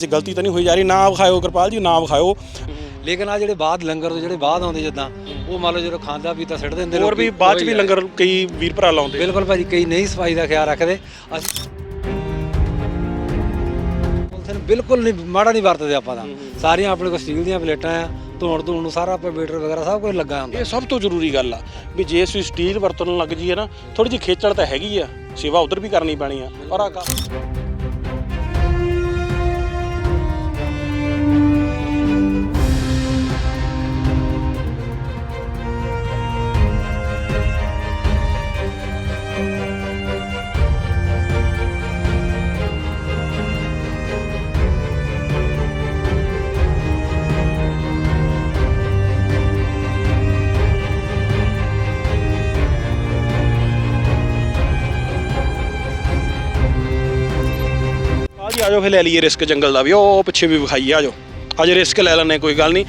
ਜੇ ਗਲਤੀ ਤਾਂ ਨਹੀਂ ਹੋਈ ਜਾ ਰਹੀ ਨਾ ਵਿਖਾਇਓ ਕਿਰਪਾਲ ਜੀ ਨਾ ਵਿਖਾਇਓ। ਲੇਕਿਨ ਆ ਜਿਹੜੇ ਬਾਅਦ ਲੰਗਰ ਤੋਂ ਜਿਹੜੇ ਬਾਅਦ ਆਉਂਦੇ ਜਿੱਦਾਂ ਉਹ ਮੰਨ ਲਓ ਜਦੋਂ ਖਾਂਦਾ ਵੀ ਤਾਂ ਸਿੱਟ ਦਿੰਦੇ ਹੋਰ ਵੀ ਬਾਅਦ ਚ ਵੀ। ਲੰਗਰ ਕਈ ਵੀਰ ਭਰਾ ਲਾਉਂਦੇ। ਬਿਲਕੁਲ ਭਾਜੀ ਕਈ ਨਹੀਂ ਸਫ਼ਾਈ ਦਾ ਖਿਆਲ ਰੱਖਦੇ। ਅਸੀਂ ਪੁਲਿਸ ਨੂੰ ਬਿਲਕੁਲ ਨਹੀਂ ਮਾੜਾ ਨਹੀਂ ਵਰਤਦੇ ਆਪਾਂ ਤਾਂ। ਸਾਰੀਆਂ ਆਪਣੇ ਕੋਲ ਸਟੀਲ ਦੀਆਂ ਪਲੇਟਾਂ ਆ ਧੋਣ ਧੋਣ ਨੂੰ ਸਾਰਾ ਆਪਾਂ ਬੀਟਰ ਵਗੈਰਾ ਸਭ ਕੁਝ ਲੱਗਾ ਹੁੰਦਾ। ਇਹ ਸਭ ਤੋਂ ਜ਼ਰੂਰੀ ਗੱਲ ਆ ਵੀ ਜੇ ਅਸੀਂ ਸਟੀਲ ਵਰਤਣ ਲੱਗ ਜੀਏ ਨਾ ਥੋੜੀ ਜਿਹੀ ਖੇਚਲ ਤਾਂ ਹੈਗੀ ਆ ਸੇਵਾ ਉਧਰ ਵੀ ਕਰਨੀ ਪੈਣੀ ਆ ਪਰ ਆ ਕੰਮ ਆ ਫੇ ਲੈ ਲਈਏ ਰਿਸਕ ਜੰਗਲ ਦਾ ਵੀ। ਉਹ ਪਿੱਛੇ ਵੀ ਵਿਖਾਈਏ ਆਜੋ ਅੱਜ ਰਿਸਕ ਲੈ ਲੈਣੇ ਕੋਈ ਗੱਲ ਨਹੀਂ।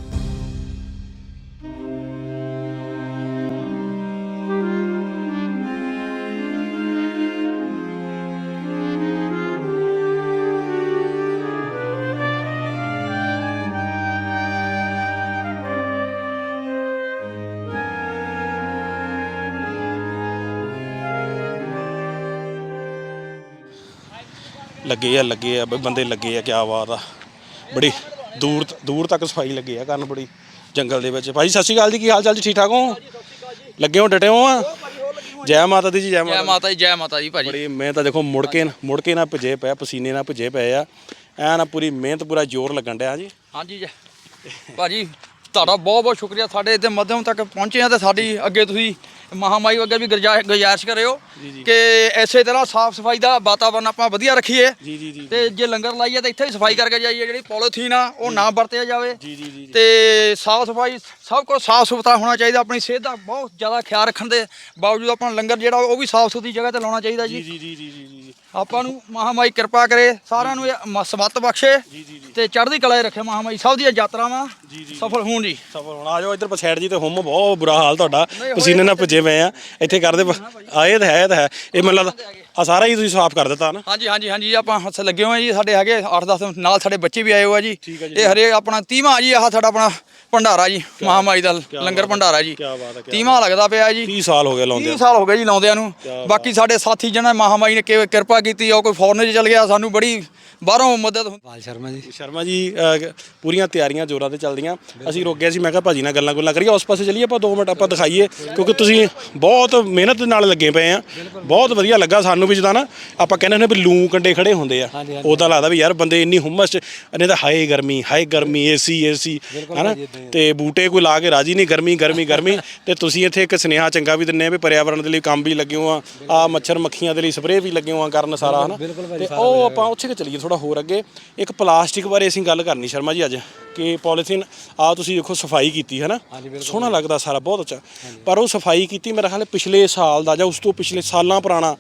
ਲੱਗੇ ਆ ਲੱਗੇ ਆ ਬਈ ਬੰਦੇ ਲੱਗੇ ਆ ਕਿਆ ਬਾਤ ਆ। ਬੜੀ ਦੂਰ ਦੂਰ ਤੱਕ ਸਫ਼ਾਈ ਲੱਗੇ ਆ ਕਰਨ ਬੜੀ ਜੰਗਲ ਦੇ ਵਿੱਚ। ਭਾਈ ਸਤਿ ਸ਼੍ਰੀ ਅਕਾਲ ਜੀ ਕੀ ਹਾਲ ਚਾਲ ਜੀ? ਠੀਕ ਠਾਕ ਹੋ? ਲੱਗੇ ਹੋ ਡਟੇ ਹੋ? ਆ ਜੈ ਮਾਤਾ ਦੀ ਜੀ ਜੈ ਜੈ ਮਾਤਾ ਜੀ ਜੈ ਮਾਤਾ ਜੀ ਭਾਜੀ। ਬੜੀ ਮੈਂ ਤਾਂ ਦੇਖੋ ਮੁੜ ਕੇ ਮੁੜ ਕੇ ਨਾ ਭਜੇ ਪਏ ਪਸੀਨੇ ਨਾਲ ਭਜੇ ਪਏ ਆ। ਐ ਨਾ ਪੂਰੀ ਮਿਹਨਤ ਪੂਰਾ ਜ਼ੋਰ ਲੱਗਣ ਡਿਆ ਜੀ। ਹਾਂਜੀ ਜੈ। ਭਾਜੀ ਤੁਹਾਡਾ ਬਹੁਤ ਬਹੁਤ ਸ਼ੁਕਰੀਆ। ਸਾਡੇ ਇੱਥੇ ਮੱਧਮ ਤੱਕ ਪਹੁੰਚੇ ਆ ਤੇ ਸਾਡੀ ਅੱਗੇ ਤੁਸੀਂ ਮਹਾਮਾਈ ਅੱਗੇ ਵੀ ਗੁਰਜਾ- ਗੁਜ਼ਾਰਿਸ਼ ਕਰਿਓ ਕਿ ਐਸੇ ਤਰ੍ਹਾਂ ਸਾਫ਼ ਸਫ਼ਾਈ ਦਾ ਵਾਤਾਵਰਨ ਆਪਾਂ ਵਧੀਆ ਰੱਖੀਏ। ਜੀ ਜੀ ਜੀ। ਤੇ ਜੇ ਲੰਗਰ ਲਾਈਏ ਤਾਂ ਇੱਥੇ ਵੀ ਸਫ਼ਾਈ ਕਰਕੇ ਜਾਈਏ ਜਿਹੜੀ ਪੋਲੀਥੀਨ ਆ ਉਹ ਨਾ ਵਰਤਿਆ ਜਾਵੇ। ਜੀ ਜੀ ਜੀ ਤੇ ਸਾਫ਼ ਸਫ਼ਾਈ ਸਭ ਕੁਝ ਸਾਫ਼ ਸੁਥਰਾ ਹੋਣਾ ਚਾਹੀਦਾ ਆਪਣੀ ਸਿਹਤ ਦਾ ਬਹੁਤ ਜ਼ਿਆਦਾ ਖਿਆਲ ਰੱਖਣ ਦੇ ਬਾਵਜੂਦ ਆਪਣਾ ਲੰਗਰ ਜਿਹੜਾ ਉਹ ਵੀ ਸਾਫ਼ ਸੁਥਰੀ ਜਗ੍ਹਾ ਤੇ ਲਾਉਣਾ ਚਾਹੀਦਾ ਜੀ। ਜੀ ਜੀ ਜੀ ਜੀ ਜੀ ਜੀ। ਆਪਾਂ ਨੂੰ ਮਹਾਮਾਈ ਕਿਰਪਾ ਕਰੇ ਸਾਰਿਆਂ ਨੂੰ ਇਹ ਸਮੱਤ ਬਖਸ਼ੇ ਜੀ ਜੀ ਜੀ। ਤੇ ਚੜ੍ਹਦੀ ਕਲਾ 'ਚ ਰੱਖੇ ਮਹਾਮਾਈ। ਸਭ ਦੀਆਂ ਯਾਤਰਾਵਾਂ ਜੀ, ਜੀ। ਸਫਲ ਹੋਣ ਜੀ। ਸਫਲ ਹੋਣਾ। ਆਜੋ ਇੱਧਰ ਸਾਈਡ ਜੀ ਤੇ ਹੁਮ ਬਹੁਤ ਬੁਰਾ ਹਾਲ ਤੁਹਾਡਾ। ਪਸੀਨੇ ਨਾਲ ਭਜੇ ਪਏ ਆ। ਇੱਥੇ ਕਰਦੇ ਆ ਇਹ ਤਾਂ ਹੈ ਇਹ ਤਾਂ ਹੈ। ਇਹ ਮੈਨੂੰ ਲੱਗਦਾ ਆ ਸਾਰਾ ਹੀ ਤੁਸੀਂ ਸਾਫ਼ ਕਰ ਦਿੱਤਾ ਨਾ? ਹਾਂਜੀ ਹਾਂਜੀ ਹਾਂਜੀ। ਆਪਾਂ ਹੱਥ ਲੱਗੇ ਹੋਏ ਆ ਜੀ ਸਾਡੇ ਹੈਗੇ 8-10 ਨਾਲ ਸਾਡੇ ਬੱਚੇ ਵੀ ਆਏ ਹੋਏ ਆ ਜੀ। ਠੀਕ ਆ ਜੀ, ਇਹ ਹਰੇਕ ਆਪਣਾ ਤੀਵਾਂ ਜੀ ਆਹ ਸਾਡਾ ਆਪਣਾ ਭੰਡਾਰਾ ਜੀ ਮਹਾਮਾਈ ਦਾ ਲੰਗਰ ਭੰਡਾਰਾ ਜੀ। ਕਿਆ ਬਾਤ ਹੈ, ਕਿਆ ਤੀਵਾਂ ਲੱਗਦਾ ਪਿਆ ਜੀ। 30 ਸਾਲ ਹੋ ਗਏ ਲਾਉਂਦੇ 30 ਸਾਲ ਹੋ ਗਏ ਜੀ ਲਾਉਂਦਿਆਂ ਨੂੰ। ਬਾਕੀ ਸਾਡੇ ਸਾਥੀ ਜਿਹਨਾਂ ਮਹਾਮਾਈ ਨੇ ਕਿ- ਕਿਰਪਾ ਕੀਤੀ ਆ ਉਹ ਕੋਈ ਫੋਰਨ 'ਚ ਚਲ ਗਿਆ ਸਾਨੂੰ ਬੜੀ ਬਾਹਰੋਂ ਮਦਦ ਹੁੰਦੀ। ਸ਼ਰਮਾ ਜੀ। ਸ਼ਰਮਾ ਜੀ ਅਹ, ਪੂਰੀਆਂ ਤਿਆਰੀਆਂ ਜ਼ੋਰਾਂ ਤੇ ਚੱਲਦੀਆਂ। ਅਸੀਂ ਰੁਕ ਗਏ ਸੀ ਮੈਂ ਕਿਹਾ ਭਾਜੀ ਨਾਲ ਗੱਲਾਂ ਗੁੱਲਾਂ ਕਰੀਏ ਉਸ ਪਾਸੇ ਚੱਲੀਏ ਆਪਾਂ 2 ਮਿੰਟ ਆਪਾਂ ਦਿਖਾਈਏ ਕਿਉਂਕਿ ਤੁਸੀਂ ਬਹੁਤ ਮਿਹਨਤ ਨਾਲ ਲੱਗੇ ਪਏ ਆ। ਬਹੁਤ ਵਧੀਆ ਲੱਗਾ ਸਾਨੂੰ ਵੀ ਜਿੱਦਾਂ ਨਾ ਆਪਾਂ ਕਹਿੰਦੇ ਨੇ ਵੀ ਲੂ ਕੰਡੇ ਖੜੇ ਹੁੰਦੇ ਆ। ਉਦਾਂ ਲੱਗਦਾ ਵੀ ਯਾਰ ਬੰਦੇ ਇੰਨੀ ਹੁਮਸ ਚ ਇਹਨੇ ਤਾਂ ਹਾਏ ਗਰਮੀ ਹਾਏ ਗਰਮੀ ਏਸੀ ਏਸੀ ਹਨਾ। ਤੇ ਬੂਟੇ ਕੋਈ ਲਾ ਕੇ ਰਾਜੀ ਨਹੀਂ ਗਰਮੀ ਗਰਮੀ ਗਰਮੀ। ਤੇ ਤੁਸੀਂ ਇੱਥੇ ਇੱਕ ਸੁਨੇਹਾ ਚੰਗਾ ਵੀ ਦਿੰਨੇ ਆ ਵੀ ਪਰਿਆਵਰਣ ਦੇ ਲਈ ਕੰਮ ਵੀ ਲੱਗੇ ਹੋ ਆ ਆ ਮੱਛਰ ਮੱਖੀਆਂ ਦੇ ਲਈ ਸਪਰੇਅ ਵੀ ਲੱਗੇ ਹੋ ਆ ਕਰਨ ਸਾਰਾ ਹਨਾ? ਤੇ ਉਹ ਆਪਾਂ ਉੱਥੇ ਕਿ ਚੱਲੀਏ ਥੋੜਾ ਹੋਰ ਅੱਗੇ। ਇੱਕ ਪਲਾਸਟਿਕ ਬਾਰੇ ਅਸੀਂ ਗੱਲ ਕਰਨੀ ਸ਼ਰਮਾ ਜੀ ਅੱਜ ਕਿ ਪੋਲੀਥੀਨ ਆ ਤੁਸੀਂ ਦੇਖੋ ਸਫ਼ਾਈ ਕੀਤੀ ਹੈ ਨਾ ਹਾਂਜੀ, ਬਿਲਕੁਲ ਸੋਹਣਾ ਲੱਗਦਾ ਸਾਰਾ ਬਹੁਤ ਅੱਛਾ। ਪਰ ਉਹ ਸਫ਼ਾਈ ਕੀਤੀ ਮੇਰਾ ਖਿਆਲ ਪਿਛਲੇ ਸਾਲ ਦਾ ਜਾਂ ਉਸ ਤੋਂ ਪਿਛਲੇ ਸਾਲਾਂ ਪੁਰਾਣਾ।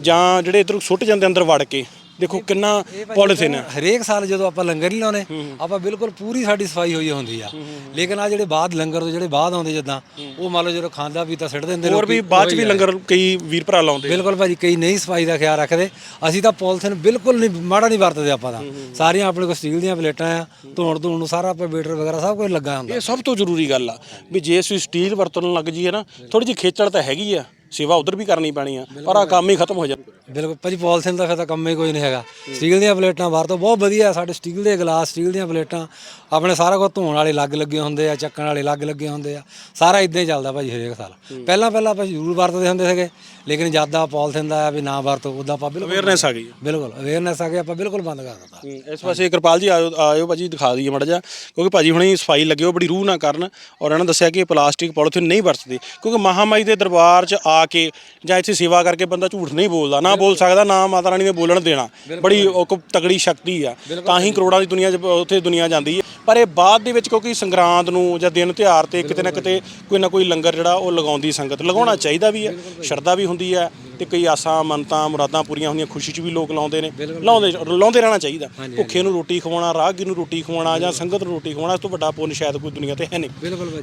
ਜਾਂ ਜਿਹੜੇ ਇਧਰ ਸੁੱਟ ਜਾਂਦੇ ਅੰਦਰ ਵੜ ਕੇ ਦੇਖੋ ਕਿੰਨਾ ਪੋਲੀਥੀਨ ਹੈ ਹਰੇਕ ਸਾਲ ਜਦੋਂ ਆਪਾਂ ਲੰਗਰ ਨਹੀਂ ਲਾਉਨੇ ਆਪਾਂ ਬਿਲਕੁਲ ਪੂਰੀ ਸਾਡੀ ਸਫ਼ਾਈ ਹੋਈ ਹੁੰਦੀ ਆ। ਲੇਕਿਨ ਆ ਜਿਹੜੇ ਬਾਅਦ ਲੰਗਰ ਤੋਂ ਜਿਹੜੇ ਬਾਅਦ ਆਉਂਦੇ ਜਿੱਦਾਂ ਉਹ ਮੰਨ ਲਓ ਜਦੋਂ ਖਾਂਦਾ ਵੀ ਤਾਂ ਸਿੱਟ ਦਿੰਦੇ ਹੋਰ ਵੀ ਬਾਅਦ ਚ ਵੀ। ਲੰਗਰ ਕਈ ਵੀਰ ਭਰਾ ਲਾਉਂਦੇ ਬਿਲਕੁਲ ਭਾਜੀ ਕਈ ਨਹੀਂ ਸਫ਼ਾਈ ਦਾ ਖਿਆਲ ਰੱਖਦੇ। ਅਸੀਂ ਤਾਂ ਪੋਲੀਥੀਨ ਬਿਲਕੁਲ ਨਹੀਂ ਮਾੜਾ ਨਹੀਂ ਵਰਤਦੇ ਆਪਾਂ ਤਾਂ। ਸਾਰੀਆਂ ਆਪਣੇ ਕੋਲ ਸਟੀਲ ਦੀਆਂ ਪਲੇਟਾਂ ਆ ਧੋਣ ਧੋਣ ਨੂੰ ਸਾਰਾ ਆਪਾਂ ਬੀਟਰ ਵਗੈਰਾ ਸਭ ਕੁਝ ਲੱਗਾ ਹੁੰਦਾ। ਇਹ ਸਭ ਤੋਂ ਜ਼ਰੂਰੀ ਗੱਲ ਆ ਵੀ ਜੇ ਅਸੀਂ ਸਟੀਲ ਵਰਤਣ ਲੱਗ ਜੀਏ ਨਾ ਥੋੜੀ ਜਿਹੀ ਖੇਚਲ ਤਾਂ ਹੈਗੀ ਆ। ਸੇਵਾ ਉਧਰ ਵੀ ਕਰਨੀ ਪੈਣੀ ਆ ਪਰ ਆ ਕੰਮ ਹੀ ਖਤਮ ਹੋ ਜਾਂਦਾ ਬਿਲਕੁਲ ਭਾਜੀ ਪੋਲੀਥੀਨ ਦਾ ਫਿਰ ਤਾਂ ਕੰਮ ਹੀ ਕੋਈ ਨਹੀਂ ਹੈਗਾ। ਸਟੀਲ ਦੀਆਂ ਪਲੇਟਾਂ ਵਰਤੋਂ ਬਹੁਤ ਵਧੀਆ ਸਾਡੇ ਸਟੀਲ ਦੇ ਗਲਾਸ ਸਟੀਲ ਦੀਆਂ ਪਲੇਟਾਂ ਆਪਣੇ ਸਾਰਾ ਕੁਝ ਧੋਣ ਵਾਲੇ ਲੱਗ ਲੱਗੇ ਹੁੰਦੇ ਆ ਚੱਕਣ ਵਾਲੇ ਲੱਗ ਲੱਗੇ ਹੁੰਦੇ ਆ। ਸਾਰਾ ਇਦਾਂ ਹੀ ਚੱਲਦਾ ਭਾਜੀ ਹਰੇਕ ਸਾਲ। ਪਹਿਲਾਂ ਪਹਿਲਾਂ ਆਪਾਂ ਜ਼ਰੂਰ ਵਰਤਦੇ ਹੁੰਦੇ ਸੀਗੇ ਲੇਕਿਨ ਜਦ ਦਾ ਪੋਲੀਥੀਨ ਦਾ ਆ ਵੀ ਨਾ ਵਰਤੋ ਉਦਾਂ ਆਪਾਂ ਬਿਲਕੁਲ ਅਵੇਅਰਨੈਸ ਆ ਗਈ ਬਿਲਕੁਲ ਅਵੇਅਰਨੈਸ ਆ ਗਈ ਆਪਾਂ ਬਿਲਕੁਲ ਬੰਦ ਕਰ ਦਿੱਤਾ। ਇਸ ਪਾਸੇ ਕਿਰਪਾਲ ਜੀ ਆਇਓ ਆਇਓ ਭਾਜੀ ਦਿਖਾ ਦਈਏ ਮੜਾ ਜਾ ਕਿਉਂਕਿ ਭਾਜੀ ਹੁਣੇ ਸਫ਼ਾਈ ਲੱਗੇ ਹੋ ਬੜੀ ਰੂਹ ਨਾ ਕਰਨ ਔਰ ਇਹਨਾਂ ਦੱਸਿਆ ਕਿ ਪਲਾਸਟਿਕ ਪੋਲੀਥੀਨ ਨਹੀਂ ਵਰਤਦੇ ਕਿਉਂਕਿ ਮਹਾਮਾਈ ਦੇ ਦਰਬਾਰ 'ਚ ਆ ਕੇ ਜਾਂ ਇੱਥੇ ਸੇਵਾ ਕਰਕੇ ਬੰਦਾ ਝੂਠ ਨਹੀਂ ਬੋਲਦਾ ਨਾ ਬੋਲ ਸਕਦਾ ਨਾ ਮਾਤਾ ਰਾਣੀ ਨੇ ਬੋਲਣ ਦੇਣਾ। ਬੜੀ ਤਗੜੀ ਸ਼ਕਤੀ ਆ। ਤਾਂ ਹੀ ਕਰੋੜਾਂ ਦੀ ਦੁਨੀਆ ਉੱਥੇ ਦੁਨੀਆ ਜਾਂਦੀ ਹੈ। ਪਰ ਇਹ ਬਾਅਦ ਦੇ ਵਿੱਚ ਕਿਉਂਕਿ ਸੰਗਰਾਂਦ ਨੂੰ ਜਾਂ ਦਿਨ ਤਿਉਹਾਰ ਤੇ ਕਿਤੇ ਨਾ ਕਿਤੇ ਕੋਈ ਨਾ ਕੋਈ ਲੰਗਰ ਜਿਹੜਾ ਉਹ ਲਗਾਉਂਦੀ ਸੰਗਤ। ਲਗਾਉਣਾ ਚਾਹੀਦਾ ਵੀ ਹੈ ਸ਼ਰਧਾ ਵੀ ਹੁੰਦੀ ਹੈ ਤੇ ਕਈ ਆਸਾਂ ਮੰਨਤਾਂ ਮੁਰਾਦਾਂ ਪੂਰੀਆਂ ਹੁੰਦੀਆਂ ਖੁਸ਼ੀ 'ਚ ਵੀ ਲੋਕ ਲਾਉਂਦੇ ਨੇ। ਲਾਉਂਦੇ ਲਾਉਂਦੇ ਰਹਿਣਾ ਚਾਹੀਦਾ। ਭੁੱਖੇ ਨੂੰ ਰੋਟੀ ਖਵਾਉਣਾ ਰਾਹਗੀਰ ਨੂੰ ਰੋਟੀ ਖਵਾਉਣਾ ਜਾਂ ਸੰਗਤ ਨੂੰ ਰੋਟੀ ਖਵਾਉਣਾ ਇਸ ਤੋਂ ਵੱਡਾ ਪੁੰਨ ਸ਼ਾਇਦ ਕੋਈ ਦੁਨੀਆ ਤੇ ਹੈ ਨਹੀਂ।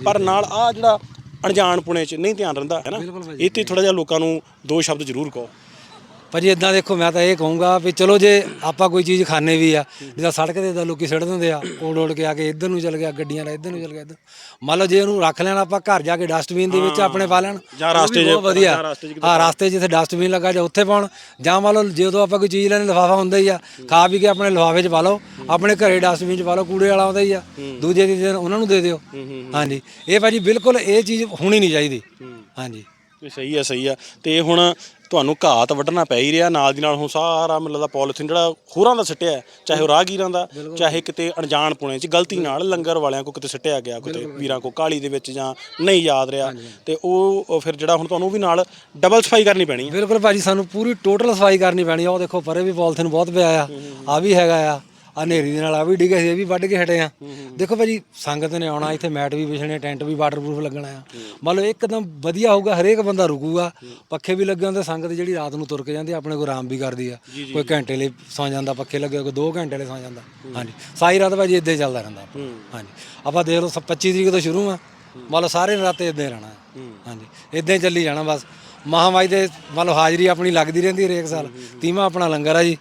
ਪਰ ਨਾਲ ਆ ਜਿਹੜਾ ਅਣਜਾਣ ਪੁਣੇ 'ਚ ਨਹੀਂ ਧਿਆਨ ਰਹਿੰਦਾ ਹੈ ਨਾ। ਇਹ ਤੇ ਥੋੜਾ ਜਿਹਾ ਲੋਕਾਂ ਨੂੰ ਦੋ ਸ਼ਬਦ ਜ਼ਰੂਰ ਕਹੋ ਭਾਜੀ ਇਦਾਂ ਦੇਖੋ ਮੈਂ ਤਾਂ ਇਹ ਕਹੂੰਗਾ ਵੀ ਚਲੋ ਜੇ ਆਪਾਂ ਕੋਈ ਚੀਜ਼ ਖਾਣੇ ਵੀ ਆ ਜਿੱਦਾਂ ਸੜਕ ਤੇ ਤਾਂ ਲੋਕੀ ਸਿੱਟ ਦਿੰਦੇ ਆ ਓੜ ਓੜ ਕੇ ਆ ਕੇ ਇੱਧਰ ਨੂੰ ਚਲ ਗਿਆ ਗੱਡੀਆਂ ਦਾ ਇੱਧਰ ਨੂੰ ਚਲ ਗਿਆ ਇੱਧਰ ਮੰਨ ਲਓ ਜੇ ਉਹਨੂੰ ਰੱਖ ਲੈਣਾ ਆਪਾਂ ਘਰ ਜਾ ਕੇ ਡਸਟਬਿਨ ਦੇ ਵਿੱਚ ਆਪਣੇ ਪਾ ਲੈਣ ਜਾਂ ਵੀ ਰਾਸਤੇ 'ਚ- ਵਧੀਆ। ਹਾਂ ਰਾਸਤੇ ਜਿੱਥੇ ਡਸਟਬਿਨ ਲੱਗਾ ਜਾਂ ਉੱਥੇ ਪਾਉਣ ਜਾਂ ਮੰਨ ਲਓ ਜਦੋਂ ਆਪਾਂ ਕੋਈ ਚੀਜ਼ ਲੈਣੀ ਲਿਫਾਫਾ ਹੁੰਦਾ ਹੀ ਆ ਖਾ ਪੀ ਕੇ ਆਪਣੇ ਲਿਫਾਫੇ 'ਚ ਪਾ ਲਓ ਆਪਣੇ ਘਰੇ ਡਸਟਬਿਨ 'ਚ ਪਾ ਲਓ ਕੂੜੇ ਵਾਲਾ ਆਉਂਦਾ ਹੀ ਆ ਦੂਜੇ ਦਿਨ ਉਹਨਾਂ ਨੂੰ ਦੇ ਦਿਓ। ਹਾਂਜੀ। ਇਹ ਭਾਜੀ ਬਿਲਕੁਲ ਇਹ ਚੀਜ਼ ਹੋਣੀ ਨਹੀਂ ਚਾਹੀਦੀ। ਹਾਂਜੀ। ਇਹ ਸਹੀ ਆ ਸਹੀ ਆ। ਤੇ ਹੁਣ ਤੁਹਾਨੂੰ ਘਾਤ ਵੱਢਣਾ ਪੈ ਹੀ ਰਿਹਾ ਨਾਲ ਦੀ ਨਾਲ ਹੁਣ ਸਾਰਾ ਮੈਨੂੰ ਲੱਗਦਾ ਪੋਲੀਥੀਨ ਜਿਹੜਾ ਹੋਰਾਂ ਦਾ ਸਿੱਟਿਆ ਹੈ, ਚਾਹੇ ਉਹ ਰਾਹਗੀਰਾਂ ਦਾ ਚਾਹੇ ਕਿਤੇ ਅਣਜਾਣ ਪੁਣੇ ਚ ਗਲਤੀ ਨਾਲ ਲੰਗਰ ਵਾਲਿਆਂ ਕੋ ਕਿਤੇ ਸਿੱਟਿਆ ਗਿਆ ਕਿਤੇ ਵੀਰਾਂ ਕੋ ਕਾਲੀ ਦੇ ਵਿੱਚ ਜਾਂ ਨਹੀਂ ਯਾਦ ਰਿਹਾ। ਤੇ ਉਹ ਉਹ ਫਿਰ ਜਿਹੜਾ ਹੁਣ ਤੁਹਾਨੂੰ ਉਹ ਵੀ ਨਾਲ ਡਬਲ ਸਫ਼ਾਈ ਕਰਨੀ ਪੈਣੀ ਹੈ ਬਿਲਕੁਲ ਭਾਜੀ ਸਾਨੂੰ ਪੂਰੀ ਟੋਟਲ ਸਫ਼ਾਈ ਕਰਨੀ ਪੈਣੀ ਆ। ਉਹ ਦੇਖੋ ਪਰੇ ਵੀ ਪੋਲੀਥੀਨ ਬਹੁਤ ਪਿਆ ਆ। ਆ ਵੀ ਹੈਗਾ ਆ। ਆ ਹਨੇਰੀ ਦੇ ਨਾਲ ਆ ਵੀ ਡਿੱਗੇ ਸੀ ਇਹ ਵੀ ਵੱਢ ਕੇ ਹਟੇ ਆ। ਦੇਖੋ ਭਾਜੀ ਸੰਗਤ ਨੇ ਆਉਣਾ ਇੱਥੇ ਮੈਟ ਵੀ ਵਿਛਣੇ ਟੈਂਟ ਵੀ ਵਾਟਰਪ੍ਰੂਫ ਲੱਗਣਾ ਆ। ਮੰਨ ਲਓ ਇੱਕਦਮ ਵਧੀਆ ਹੋਊਗਾ ਹਰੇਕ ਬੰਦਾ ਰੁਕੂਗਾ ਪੱਖੇ ਵੀ ਲੱਗੇ ਹੁੰਦੇ ਸੰਗਤ ਜਿਹੜੀ ਰਾਤ ਨੂੰ ਤੁਰ ਕੇ ਜਾਂਦੀ ਆ, ਆਪਣੇ ਕੋਲ ਆਰਾਮ ਵੀ ਕਰਦੀ ਆ। ਕੋਈ ਘੰਟੇ ਲਈ ਸੌ ਜਾਂਦਾ ਪੱਖੇ ਲੱਗੇ ਕੋਈ 2 ਘੰਟੇ ਲਈ ਸੌ ਜਾਂਦਾ। ਹਾਂਜੀ। ਸਾਰੀ ਰਾਤ ਭਾਜੀ ਇੱਦਾਂ ਹੀ ਚੱਲਦਾ ਰਹਿੰਦਾ। ਹਾਂਜੀ। ਆਪਾਂ ਦੇਖ ਲਓ ਸ- 25 ਤਰੀਕ ਤੋਂ ਸ਼ੁਰੂ ਆ। ਮੰਨ ਲਓ ਸਾਰੇ ਰਾਤੇ ਇੱਦਾਂ ਹੀ ਰਹਿਣਾ। ਹਾਂਜੀ। ਇੱਦਾਂ ਹੀ ਚੱਲੀ ਜਾਣਾ ਬਸ। ਮਹਾਮਾਈ ਦੇ ਮੰਨ ਲਓ ਹਾਜ਼ਰੀ ਆਪਣੀ ਲੱਗਦੀ ਰਹਿੰਦੀ ਹਰੇਕ ਸਾਲ। ਤੀਵਾਂ ਆਪਣਾ ਲੰਗਰ ਆ ਜੀ।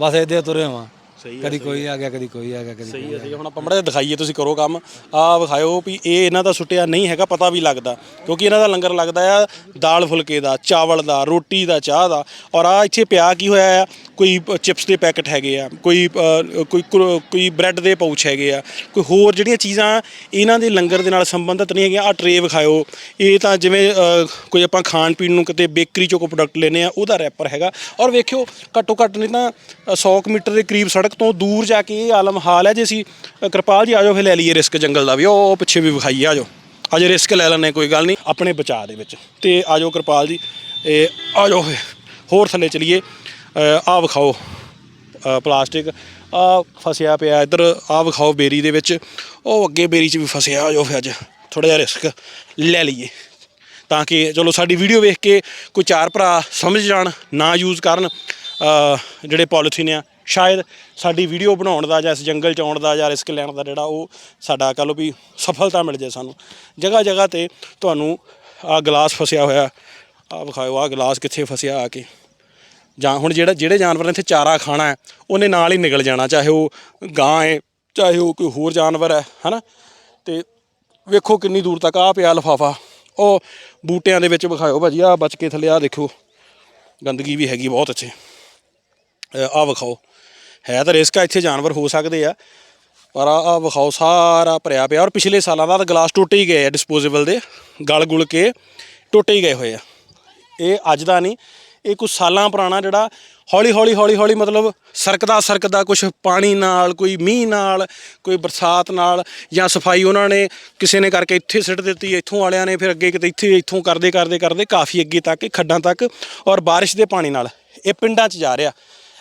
ਬਸ ਇੱਦਾਂ ਤੁਰੇ ਹਾਂ ਸਹੀ ਕਦੀ ਕੋਈ ਆ ਗਿਆ ਕਦੀ ਕੋਈ ਆ ਗਿਆ ਕਦੀ ਸਹੀ ਹੈ ਸਹੀ ਹੈ। ਹੁਣ ਆਪਾਂ ਮੜਾ ਦਿਖਾਈਏ ਤੁਸੀਂ ਕਰੋ ਕੰਮ। ਆ ਵਿਖਾਇਓ ਵੀ ਇਹ ਇਹਨਾਂ ਦਾ ਸੁੱਟਿਆ ਨਹੀਂ ਹੈਗਾ ਪਤਾ ਵੀ ਲੱਗਦਾ। ਕਿਉਂਕਿ ਇਹਨਾਂ ਦਾ ਲੰਗਰ ਲੱਗਦਾ ਆ ਦਾਲ ਫੁਲਕੇ ਦਾ ਚਾਵਲ ਦਾ ਰੋਟੀ ਦਾ ਚਾਹ ਦਾ। ਔਰ ਆ ਇੱਥੇ ਪਿਆ ਕੀ ਹੋਇਆ ਆ? ਕੋਈ ਚਿਪਸ ਦੇ ਪੈਕਟ ਹੈਗੇ ਆ ਕੋਈ ਅ, ਕੋਈ ਕੁਰ- ਕੋਈ ਬ੍ਰੈਡ ਦੇ ਪਾਊਚ ਹੈਗੇ ਆ ਕੋਈ ਹੋਰ ਜਿਹੜੀਆਂ ਚੀਜ਼ਾਂ ਇਹਨਾਂ ਦੇ ਲੰਗਰ ਦੇ ਨਾਲ ਸੰਬੰਧਿਤ ਨਹੀਂ ਹੈਗੀਆਂ। ਆ ਟਰੇ ਵਿਖਾਇਓ। ਇਹ ਤਾਂ ਜਿਵੇਂ ਅ, ਕੋਈ ਆਪਾਂ ਖਾਣ ਪੀਣ ਨੂੰ ਕਿਤੇ ਬੇਕਰੀ ਚੋਂ ਕੋਈ ਪ੍ਰੋਡਕਟ ਲੈਨੇ ਆ ਉਹਦਾ ਰੈਪਰ ਹੈਗਾ। ਔਰ ਵੇਖਿਓ ਘੱਟੋ ਘੱਟ ਨਹੀਂ ਤਾਂ ਅ, 100 ਕੁ ਮੀਟਰ ਦੇ ਕਰੀਬ ਸੜਕ ਤੋਂ ਦੂਰ ਜਾ ਕੇ ਇਹ ਆਲਮ ਹਾਲ ਹੈ ਜੇ ਅਸੀਂ ਕਿਰਪਾਲ ਜੀ ਆਜੋ, ਫਿਰ ਲੈ ਲਈਏ ਰਿਸਕ ਜੰਗਲ ਦਾ ਵੀ, ਉਹ ਪਿੱਛੇ ਵੀ ਵਿਖਾਈਏ ਆਜੋ। ਅਜੇ ਰਿਸਕ ਲੈ ਲੈਣੇ ਕੋਈ ਗੱਲ ਨਹੀਂ, ਆਪਣੇ ਬਚਾਅ ਦੇ ਵਿੱਚ। ਤੇ ਆਜੋ ਕਿਰਪਾਲ ਜੀ ਇਹ ਆਜੋ ਫਿਰ, ਹੋਰ ਥੱਲੇ ਚਲੀਏ। ਆ ਵਿਖਾਓ ਪਲਾਸਟਿਕ ਆ ਫਸਿਆ ਪਿਆ ਇੱਧਰ ਆ ਵਿਖਾਓ ਬੇਰੀ ਦੇ ਵਿੱਚ। ਉਹ ਅੱਗੇ ਬੇਰੀ 'ਚ ਵੀ ਫਸਿਆ, ਆਜੋ ਫਿਰ ਅੱਜ ਥੋੜਾ ਜਿਹਾ ਰਿਸਕ ਲੈ ਲਈਏ। ਤਾਂ ਕਿ, ਚਲੋ ਸਾਡੀ ਵੀਡੀਓ ਵੇਖ ਕੇ ਕੋਈ ਚਾਰ ਭਰਾ ਸਮਝ ਜਾਣ, ਨਾ ਯੂਜ਼ ਕਰਨ ਜਿਹੜੇ ਪੋਲੀਥੀਨ ਆ, ਸ਼ਾਇਦ ਸਾਡੀ ਵੀਡੀਓ ਬਣਾਉਣ ਦਾ ਜਾਂ ਇਸ ਜੰਗਲ ਚ ਆਉਣ ਦਾ ਜਾਂ ਰਿਸਕ ਲੈਣ ਦਾ ਜਿਹੜਾ ਉਹ ਸਾਡਾ ਕਹ ਲਓ ਵੀ ਸਫਲਤਾ ਮਿਲ ਜਾਏ ਸਾਨੂੰ। ਜਗ੍ਹਾ ਜਗ੍ਹਾ ਤੇ ਤੁਹਾਨੂੰ ਆ ਗਲਾਸ ਫਸਿਆ ਹੋਇਆ ਆ ਵਿਖਾਓ ਆ ਗਲਾਸ ਕਿੱਥੇ ਫਸਿਆ ਆ ਕੇ। ਜਾਂ ਹੁਣ ਜਿਹੜਾ, ਜਿਹੜੇ ਜਾਨਵਰ ਨੇ ਇੱਥੇ ਚਾਰਾ ਖਾਣਾ ਹੈ, ਉਹਨੇ ਨਾਲ ਹੀ ਨਿਕਲ ਜਾਣਾ, ਚਾਹੇ ਉਹ ਗਾਂ ਹੈ, ਚਾਹੇ ਉਹ ਕੋਈ ਹੋਰ ਜਾਨਵਰ ਹੈ, ਹਨਾ? ਤੇ ਵੇਖੋ ਕਿੰਨੀ ਦੂਰ ਤੱਕ ਆ ਪਿਆ ਲਫਾਫਾ। ਉਹ ਬੂਟਿਆਂ ਦੇ ਵਿੱਚ ਵਿਖਾਇਓ ਭਾਜੀ ਆ ਬਚ ਕੇ ਥੱਲੇ ਆ ਦੇਖੋ, ਗੰਦਗੀ ਵੀ ਹੈਗੀ ਬਹੁਤ ਅੱਛੇ ਆ ਵਿਖਾਓ। ਹੈ ਤਾਂ ਰਿਸਕ ਆ, ਇੱਥੇ ਜਾਨਵਰ ਹੋ ਸਕਦੇ ਆ। ਪਰ ਆ ਆ ਵਿਖਾਓ, ਸਾਰਾ ਭਰਿਆ ਪਿਆ। ਔਰ ਪਿਛਲੇ ਸਾਲਾਂ ਦਾ ਗਲਾਸ ਟੁੱਟ ਹੀ ਗਏ ਆ ਡਿਸਪੋਜ਼ੇਬਲ ਦੇ। ਗਲ ਗੁਲ ਕੇ ਟੁੱਟ ਹੀ ਗਏ ਹੋਏ ਆ। ਇਹ ਅੱਜ ਦਾ ਨਹੀਂ, ਇਹ ਕੁਝ ਸਾਲਾਂ ਪੁਰਾਣਾ ਜਿਹੜਾ ਹੌਲੀ ਹੌਲੀ ਹੌਲੀ ਹੌਲੀ ਮਤਲਬ ਸਰਕਦਾ ਸਰਕਦਾ ਕੁਝ ਪਾਣੀ ਨਾਲ, ਕੋਈ ਮੀਂਹ ਨਾਲ, ਕੋਈ ਬਰਸਾਤ ਨਾਲ ਜਾਂ ਸਫ਼ਾਈ ਉਹਨਾਂ ਨੇ ਕਿਸੇ ਨੇ ਕਰਕੇ ਇੱਥੇ ਸਿੱਟ ਦਿੱਤੀ, ਇੱਥੋਂ ਵਾਲਿਆਂ ਨੇ ਫਿਰ ਅੱਗੇ ਕਿਤੇ ਇੱਥੇ, ਇੱਥੋਂ ਕਰਦੇ ਕਰਦੇ ਕਰਦੇ ਕਾਫੀ ਅੱਗੇ ਤੱਕ, ਖੱਡਾਂ ਤੱਕ ਔਰ ਬਾਰਿਸ਼ ਦੇ ਪਾਣੀ ਨਾਲ ਇਹ ਪਿੰਡਾਂ 'ਚ ਜਾ ਰਿਹਾ।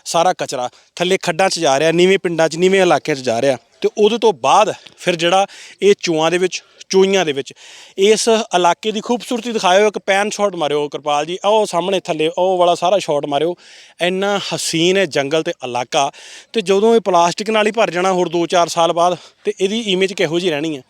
ਸਾਰਾ ਕਚਰਾ ਥੱਲੇ ਖੱਡਾਂ 'ਚ ਜਾ ਰਿਹਾ, ਨੀਵੇਂ ਪਿੰਡਾਂ 'ਚ, ਨੀਵੇਂ ਇਲਾਕਿਆਂ 'ਚ ਜਾ ਰਿਹਾ। ਤੇ ਉਹਦੇ ਤੋਂ ਬਾਅਦ ਫਿਰ ਜਿਹੜਾ ਇਹ ਚੂਆਂ ਦੇ ਵਿੱਚ ਚੂਈਆਂ ਦੇ ਵਿੱਚ, ਇਸ ਇਲਾਕੇ ਦੀ ਖੂਬਸੂਰਤੀ ਦਿਖਾਇਓ, ਇੱਕ ਪੈਨ ਸ਼ਾਟ ਮਾਰਿਓ ਕਿਰਪਾਲ ਜੀ ਉਹ ਸਾਹਮਣੇ ਥੱਲੇ ਉਹ ਵਾਲਾ ਸਾਰਾ ਸ਼ਾਟ ਮਾਰਿਓ। ਇੰਨਾ ਹਸੀਨ ਹੈ ਜੰਗਲ ਤੇ ਇਲਾਕਾ। ਤੇ ਜਦੋਂ ਇਹ ਪਲਾਸਟਿਕ ਨਾਲ ਹੀ ਭਰ ਜਾਣਾ ਹੋਰ 2-4 ਸਾਲ ਬਾਅਦ, ਤੇ ਇਹਦੀ ਇਮੇਜ ਕਿਹੋ ਜੀ ਰਹਿਣੀ ਹੈ,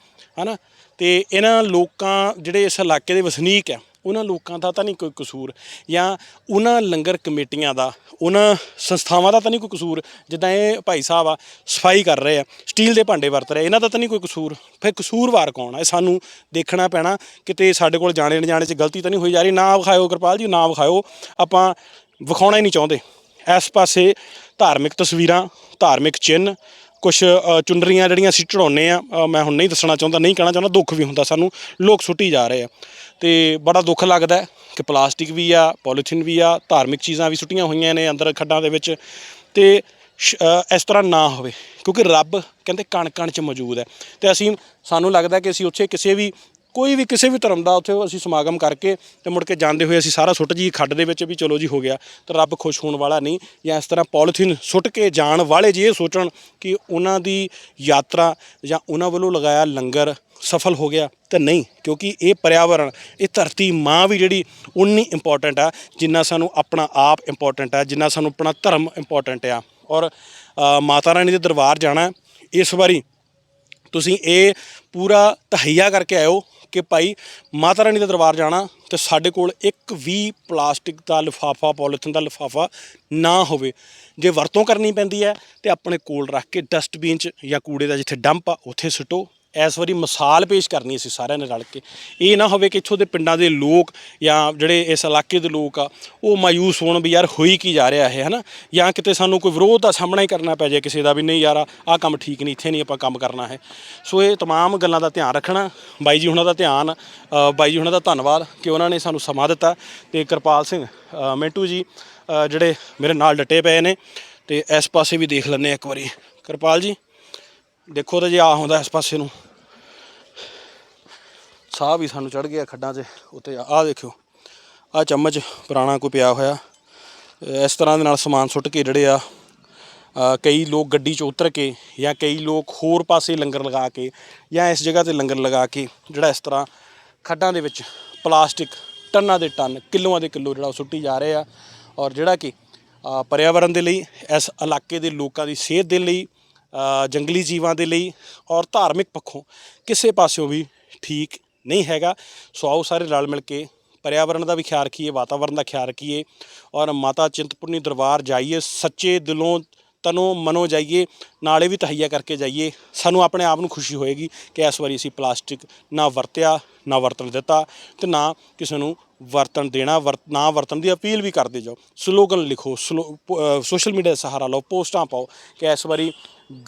ਹਨਾ? ਤੇ ਇਹਨਾਂ ਲੋਕਾਂ, ਜਿਹੜੇ ਇਸ ਇਲਾਕੇ ਦੇ ਵਸਨੀਕ ਆ ਉਹਨਾਂ ਲੋਕਾਂ ਦਾ ਤਾਂ ਨਹੀਂ ਕੋਈ ਕਸੂਰ ਜਾਂ ਉਹਨਾਂ ਲੰਗਰ ਕਮੇਟੀਆਂ ਦਾ, ਉਹਨਾਂ ਸੰਸਥਾਵਾਂ ਦਾ ਤਾਂ ਨਹੀਂ ਕੋਈ ਕਸੂਰ, ਜਿੱਦਾਂ ਇਹ ਭਾਈ ਸਾਹਿਬ ਆ, ਸਫ਼ਾਈ ਕਰ ਰਹੇ ਆ, ਸਟੀਲ ਦੇ ਭਾਂਡੇ ਵਰਤ ਰਹੇ ਇਹਨਾਂ ਦਾ ਤਾਂ ਨਹੀਂ ਕੋਈ ਕਸੂਰ। ਫਿਰ ਕਸੂਰਵਾਰ ਕੌਣ ਆ? ਇਹ ਸਾਨੂੰ ਦੇਖਣਾ ਪੈਣਾ ਕਿਤੇ ਸਾਡੇ ਕੋਲ ਜਾਣੇ ਅਣਜਾਣੇ 'ਚ ਗਲਤੀ ਤਾਂ ਨਹੀਂ ਹੋਈ ਜਾ ਰਹੀ। ਨਾ ਵਿਖਾਇਓ ਕਿਰਪਾਲ ਜੀ, ਨਾ ਵਿਖਾਇਓ, ਆਪਾਂ ਵਿਖਾਉਣਾ ਹੀ ਨਹੀਂ ਚਾਹੁੰਦੇ। ਇਸ ਪਾਸੇ ਧਾਰਮਿਕ ਤਸਵੀਰਾਂ, ਧਾਰਮਿਕ ਚਿੰਨ੍ਹ ਕੁਝ ਚੁੰਡਰੀਆਂ ਜਿਹੜੀਆਂ ਅਸੀਂ ਚੜਾਉਂਦੇ ਆ ਮੈਂ ਹੁਣ ਨਹੀਂ ਦੱਸਣਾ ਚਾਹੁੰਦਾ, ਨਹੀਂ ਕਹਿਣਾ ਚਾਹੁੰਦਾ, ਦੁੱਖ ਵੀ ਹੁੰਦਾ ਸਾਨੂੰ, ਲੋਕ ਸੁੱਟੀ ਜਾ ਰਹੇ ਆ। ਤੇ ਬੜਾ ਦੁੱਖ ਲੱਗਦਾ ਕਿ ਪਲਾਸਟਿਕ ਵੀ ਆ, ਪੋਲੀਥੀਨ ਵੀ ਆ, ਧਾਰਮਿਕ ਚੀਜ਼ਾਂ ਵੀ ਸੁੱਟੀਆਂ ਹੋਈਆਂ ਨੇ ਅੰਦਰ ਖੱਡਾਂ ਦੇ ਵਿੱਚ। ਤੇ ਸ਼- ਇਸ ਤਰ੍ਹਾਂ ਨਾ ਹੋਵੇ, ਕਿਉਂਕਿ ਰੱਬ ਕਹਿੰਦੇ ਕਣ ਕਣ ਚ ਮੌਜੂਦ ਹੈ। ਤੇ ਅਸੀਂ, ਸਾਨੂੰ ਲੱਗਦਾ ਕਿ ਅਸੀਂ ਉੱਥੇ ਕਿਸੇ ਵੀ ਕੋਈ ਵੀ ਕਿਸੇ ਵੀ ਧਰਮ ਦਾ ਉੱਥੇ ਅਸੀਂ ਸਮਾਗਮ ਕਰਕੇ ਤੇ ਮੁੜ ਕੇ ਜਾਂਦੇ ਹੋਏ ਅਸੀਂ ਸਾਰਾ ਸੁੱਟ ਜੀ ਖੱਡ ਦੇ ਵਿੱਚ ਵੀ ਚਲੋ ਜੀ ਹੋ ਗਿਆ ਤੇ ਰੱਬ ਖੁਸ਼ ਹੋਣ ਵਾਲਾ ਨਹੀਂ ਜਾਂ ਇਸ ਤਰ੍ਹਾਂ ਪੋਲੀਥੀਨ ਸੁੱਟ ਕੇ ਜਾਣ ਵਾਲੇ ਜੀ ਇਹ ਸੋਚਣ ਕਿ ਉਹਨਾਂ ਦੀ ਯਾਤਰਾ ਜਾਂ ਉਹਨਾਂ ਵੱਲੋਂ ਲਗਾਇਆ ਲੰਗਰ ਸਫਲ ਹੋ ਗਿਆ ਤਾਂ ਨਹੀਂ, ਕਿਉਂਕਿ ਇਹ ਪਰਿਆਵਰਣ, ਇਹ ਧਰਤੀ ਮਾਂ ਵੀ ਜਿਹੜੀ ਉਨੀ ਇੰਪੋਰਟੈਂਟ ਆ, ਜਿੰਨਾ ਸਾਨੂੰ ਆਪਣਾ ਆਪ ਇੰਪੋਰਟੈਂਟ ਆ, ਜਿੰਨਾ ਸਾਨੂੰ ਆਪਣਾ ਧਰਮ ਇੰਪੋਰਟੈਂਟ ਆ। ਔਰ ਮਾਤਾ ਰਾਣੀ ਦੇ ਦਰਬਾਰ ਜਾਣਾ ਇਸ ਵਾਰੀ ਤੁਸੀਂ ਇਹ ਪੂਰਾ ਤਹਈਆ ਕਰਕੇ ਆਇਓ। ਕਿ ਭਾਈ ਮਾਤਾ ਰਾਣੀ ਦੇ ਦਰਬਾਰ ਜਾਣਾ ਤੇ ਸਾਡੇ ਕੋਲ ਇੱਕ ਵੀ ਪਲਾਸਟਿਕ ਦਾ ਲਿਫਾਫਾ, ਪੋਲੀਥਿਨ ਦਾ ਲਿਫਾਫਾ ਨਾ ਹੋਵੇ। ਜੇ ਵਰਤੋਂ ਕਰਨੀ ਪੈਂਦੀ ਹੈ ਤੇ ਆਪਣੇ ਕੋਲ ਰੱਖ ਕੇ ਡਸਟਬਿਨ 'ਚ ਜਾਂ ਕੂੜੇ ਦਾ ਜਿੱਥੇ ਡੰਪ ਆ, ਉੱਥੇ ਸੁੱਟੋ। ਇਸ ਵਾਰੀ ਮਿਸਾਲ ਪੇਸ਼ ਕਰਨੀ ਸੀ ਸਾਰਿਆਂ ਨੇ ਰਲ ਕੇ ਇਹ ਨਾ ਹੋਵੇ ਕਿ ਇੱਥੋਂ ਦੇ ਪਿੰਡਾਂ ਦੇ ਲੋਕ ਜਾਂ ਜਿਹੜੇ ਇਸ ਇਲਾਕੇ ਦੇ ਲੋਕ ਆ ਉਹ ਮਾਯੂਸ ਹੋਣ ਵੀ ਯਾਰ ਹੋਈ ਕੀ ਜਾ ਰਿਹਾ ਹੈ ਹਨਾ ਜਾਂ ਕਿਤੇ ਸਾਨੂੰ ਕੋਈ ਵਿਰੋਧ ਦਾ ਸਾਹਮਣਾ ਹੀ ਕਰਨਾ ਪੈ ਜਾਏ ਕਿਸੇ ਦਾ ਵੀ ਨਹੀਂ ਯਾਰ ਆਹ ਕੰਮ ਠੀਕ ਨਹੀਂ ਇੱਥੇ ਨਹੀਂ ਆਪਾਂ ਕੰਮ ਕਰਨਾ ਹੈ ਸੋ ਇਹ तमाम ਗੱਲਾਂ ਦਾ ਧਿਆਨ ਰੱਖਣਾ ਬਾਈ ਜੀ ਹੁਣਾਂ ਦਾ ਧਿਆਨ ਅ, ਬਾਈ ਜੀ ਹੁਣਾਂ ਦਾ ਧੰਨਵਾਦ ਕਿ ਉਹਨਾਂ ਨੇ ਸਾਨੂੰ ਸਮਾਂ ਦਿੱਤਾ ਤੇ ਕਿਰਪਾਲ ਸਿੰਘ ਅ, ਮਿੰਟੂ ਜੀ ਅ, ਜਿਹੜੇ ਮੇਰੇ ਨਾਲ ਡਟੇ ਪਏ ਨੇ ਤੇ ਇਸ ਪਾਸੇ ਵੀ ਦੇਖ ਲੈਂਦੇ ਹਾਂ ਇੱਕ ਵਾਰੀ ਕਿਰਪਾਲ ਜੀ ਦੇਖੋ ਤਾਂ ਜੇ ਆ ਹੁੰਦਾ ਇਸ ਪਾਸੇ ਨੂੰ ਸਾਹ ਵੀ ਸਾਨੂੰ ਚੜ ਗਿਆ ਖੱਡਾਂ 'ਚ ਉੱਤੇ ਆਹ ਦੇਖਿਓ ਆਹ ਚਮਚ ਪੁਰਾਣਾ ਕੋਈ ਪਿਆ ਹੋਇਆ। ਇਸ ਤਰ੍ਹਾਂ ਦੇ ਨਾਲ ਸਮਾਨ ਸੁੱਟ ਕੇ ਜਿਹੜੇ ਆ ਕਈ ਲੋਕ ਗੱਡੀ 'ਚ ਉਤਰ ਕੇ ਜਾਂ ਕਈ ਲੋਕ ਹੋਰ ਪਾਸੇ ਲੰਗਰ ਲਗਾ ਕੇ ਜਾਂ ਇਸ ਜਗ੍ਹਾ ਤੇ ਲੰਗਰ ਲਗਾ ਕੇ ਜਿਹੜਾ ਇਸ ਤਰ੍ਹਾਂ ਖੱਡਾਂ ਦੇ ਵਿੱਚ ਪਲਾਸਟਿਕ ਟਨਾਂ ਦੇ ਟਨ ਕਿਲੋਆਂ ਦੇ ਕਿਲੋ ਜਿਹੜਾ ਉਹ ਸੁੱਟੀ ਜਾ ਰਹੇ ਆ। ਔਰ ਜਿਹੜਾ ਕਿ ਅ, ਪਰਿਆਵਰਨ ਦੇ ਲਈ ਇਸ ਇਲਾਕੇ ਦੇ ਲੋਕਾਂ ਦੀ ਸਿਹਤ ਦੇ ਲਈ ਜੰਗਲੀ ਜੀਵਾਂ ਦੇ ਲਈ ਔਰ ਧਾਰਮਿਕ ਪੱਖੋਂ ਕਿਸੇ ਪਾਸਿਓਂ ਵੀ ਠੀਕ ਨਹੀਂ ਹੈਗਾ। ਸੋ ਆਓ ਸਾਰੇ ਰਲ ਮਿਲ ਕੇ ਪਰਿਆਵਰਨ ਦਾ ਵੀ ਖਿਆਲ ਰੱਖੀਏ, ਵਾਤਾਵਰਨ ਦਾ ਖਿਆਲ ਰੱਖੀਏ ਔਰ ਮਾਤਾ ਚਿੰਤਪੁਰਨੀ ਦਰਬਾਰ ਜਾਈਏ, ਸੱਚੇ ਦਿਲੋਂ ਤਨੋਂ ਮਨੋਂ ਜਾਈਏ, ਨਾਲੇ ਵੀ ਤਹਈਆ ਕਰਕੇ ਜਾਈਏ। ਸਾਨੂੰ ਆਪਣੇ ਆਪ ਨੂੰ ਖੁਸ਼ੀ ਹੋਏਗੀ ਕਿ ਇਸ ਵਾਰੀ ਅਸੀਂ ਪਲਾਸਟਿਕ ਨਾ ਵਰਤਿਆ, ਨਾ ਵਰਤਣ ਦਿੱਤਾ ਤੇ ਨਾ ਕਿਸੇ ਨੂੰ ਵਰਤਣ ਦੇਣਾ ਵਰਤ ਨਾ ਵਰਤਣ ਦੀ ਅਪੀਲ ਵੀ ਕਰਦੇ ਜਾਓ। ਸਲੋਗਨ ਲਿਖੋ ਸੋਸ਼ਲ ਮੀਡੀਆ ਦਾ ਸਹਾਰਾ ਲਓ, ਪੋਸਟਾਂ ਪਾਓ ਕਿ ਇਸ ਵਾਰੀ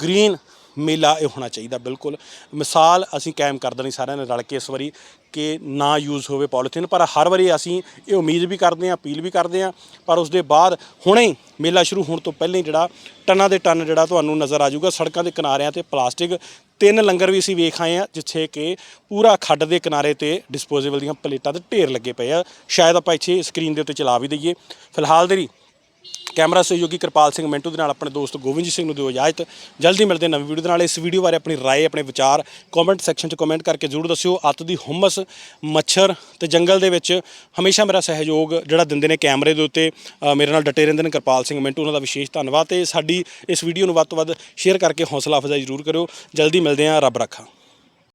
ਗ੍ਰੀਨ ਮੇਲਾ ਇਹ ਹੋਣਾ ਚਾਹੀਦਾ, ਬਿਲਕੁਲ। ਮਿਸਾਲ ਅਸੀਂ ਕਾਇਮ ਕਰ ਦੇਣੀ ਸਾਰਿਆਂ ਨੇ ਰਲ ਕੇ ਇਸ ਵਾਰੀ ਕਿ ਨਾ ਯੂਜ਼ ਹੋਵੇ ਪੋਲੀਥੀਨ ਪਰ ਹਰ ਵਾਰੀ ਅਸੀਂ ਇਹ ਉਮੀਦ ਵੀ ਕਰਦੇ ਹਾਂ, ਅਪੀਲ ਵੀ ਕਰਦੇ ਹਾਂ, ਪਰ ਉਸ ਦੇ ਬਾਅਦ ਹੁਣੇ ਮੇਲਾ ਸ਼ੁਰੂ ਹੋਣ ਤੋਂ ਪਹਿਲਾਂ ਹੀ ਜਿਹੜਾ ਟਨਾਂ ਦੇ ਟਨ ਜਿਹੜਾ ਤੁਹਾਨੂੰ ਨਜ਼ਰ ਆ ਜਾਊਗਾ ਸੜਕਾਂ ਦੇ ਕਿਨਾਰਿਆਂ ਤੇ ਪਲਾਸਟਿਕ, ਤਿੰਨ ਲੰਗਰ ਵੀ ਅਸੀਂ ਵੇਖ ਆਏ ਆ ਜਿੱਥੇ ਕਿ ਪੂਰਾ ਖੱਡ ਦੇ ਕਿਨਾਰੇ ਤੇ ਡਿਸਪੋਜ਼ੇਬਲ ਦੀਆਂ ਪਲੇਟਾਂ ਤੇ ਢੇਰ ਲੱਗੇ ਪਏ ਆ। ਸ਼ਾਇਦ ਆਪਾਂ ਇੱਥੇ ਸਕਰੀਨ ਦੇ ਉੱਤੇ ਚਲਾ ਵੀ ਦਈਏ। ਫਿਲਹਾਲ ਦੇ ਲਈ ਕੈਮਰਾ ਸਹਿਯੋਗੀ ਕਿਰਪਾਲ ਸਿੰਘ ਮਿੰਟੂ ਦੇ ਨਾਲ ਆਪਣੇ ਦੋਸਤ ਗੋਬਿੰਦ ਜੀ ਸਿੰਘ ਨੂੰ ਦਿਓ ਇਜਾਜ਼ਤ ਜਲਦੀ ਮਿਲਦੇ ਹਾਂ ਨਵੀਂ ਵੀਡੀਓ ਦੇ ਨਾਲ ਇਸ ਵੀਡੀਓ ਬਾਰੇ ਆਪਣੀ رائے ਆਪਣੇ ਵਿਚਾਰ ਕਮੈਂਟ ਸੈਕਸ਼ਨ 'ਚ ਕਮੈਂਟ ਕਰਕੇ ਜ਼ਰੂਰ ਦੱਸਿਓ ਅੱਤ ਦੀ ਹੁਮਸ ਮੱਛਰ ਤੇ ਜੰਗਲ ਦੇ ਵਿੱਚ ਹਮੇਸ਼ਾ ਮੇਰਾ ਸਹਿਯੋਗ ਜਿਹੜਾ ਦਿੰਦੇ ਨੇ ਕੈਮਰੇ ਦੇ ਉੱਤੇ ਅ, ਮੇਰੇ ਨਾਲ ਡਟੇ ਰਹਿੰਦੇ ਨੇ ਕਿਰਪਾਲ ਸਿੰਘ ਮਿੰਟੂ ਉਹਨਾਂ ਦਾ ਵਿਸ਼ੇਸ਼ ਧੰਨਵਾਦ ਤੇ ਸਾਡੀ ਇਸ ਵੀਡੀਓ ਨੂੰ ਵੱਧ ਤੋਂ ਵੱਧ ਸ਼ੇਅਰ ਕਰਕੇ ਹੌਸਲਾ ਅਫਜ਼ਾਈ ਜ਼ਰੂਰ ਕਰਿਓ ਜਲਦੀ ਮਿਲਦੇ ਹਾਂ ਰੱਬ ਰੱਖਾ